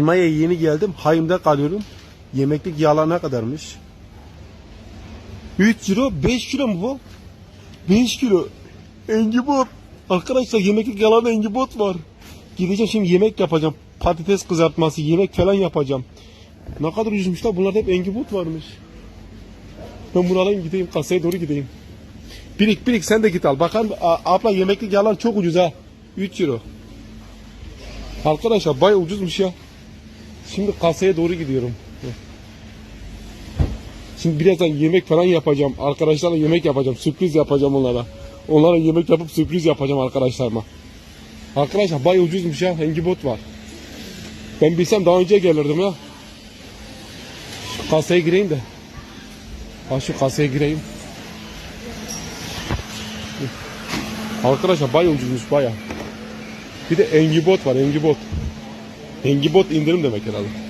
Almanya'ya yeni geldim. Hayım'da kalıyorum. Yemeklik yağlar ne kadarmış? 3 euro 5 kilo mu bu? 5 kilo. Engibot. Arkadaşlar yemeklik yalan engibot var. Gideceğim şimdi yemek yapacağım. Patates kızartması, yemek falan yapacağım. Ne kadar la bunlarda hep engibot varmış. Ben bunu alayım gideyim kasaya doğru gideyim. Birik birik sen de git al. Bakın abla yemeklik yalan çok ucuz ha. 3 euro. Arkadaşlar bay ucuzmuş ya. Şimdi kasaya doğru gidiyorum. Şimdi birazdan yemek falan yapacağım. Arkadaşlarla yemek yapacağım. Sürpriz yapacağım onlara. Onlara yemek yapıp sürpriz yapacağım arkadaşlarıma. Arkadaşlar bay ucuzmuş ya. Engibot var. Ben bilsem daha önce gelirdim ya. Şu kasaya gireyim de. Ha şu kasaya gireyim. Arkadaşlar bay ucuzmuş baya. Bir de Engibot var Engibot. Engibot indirim demek herhalde.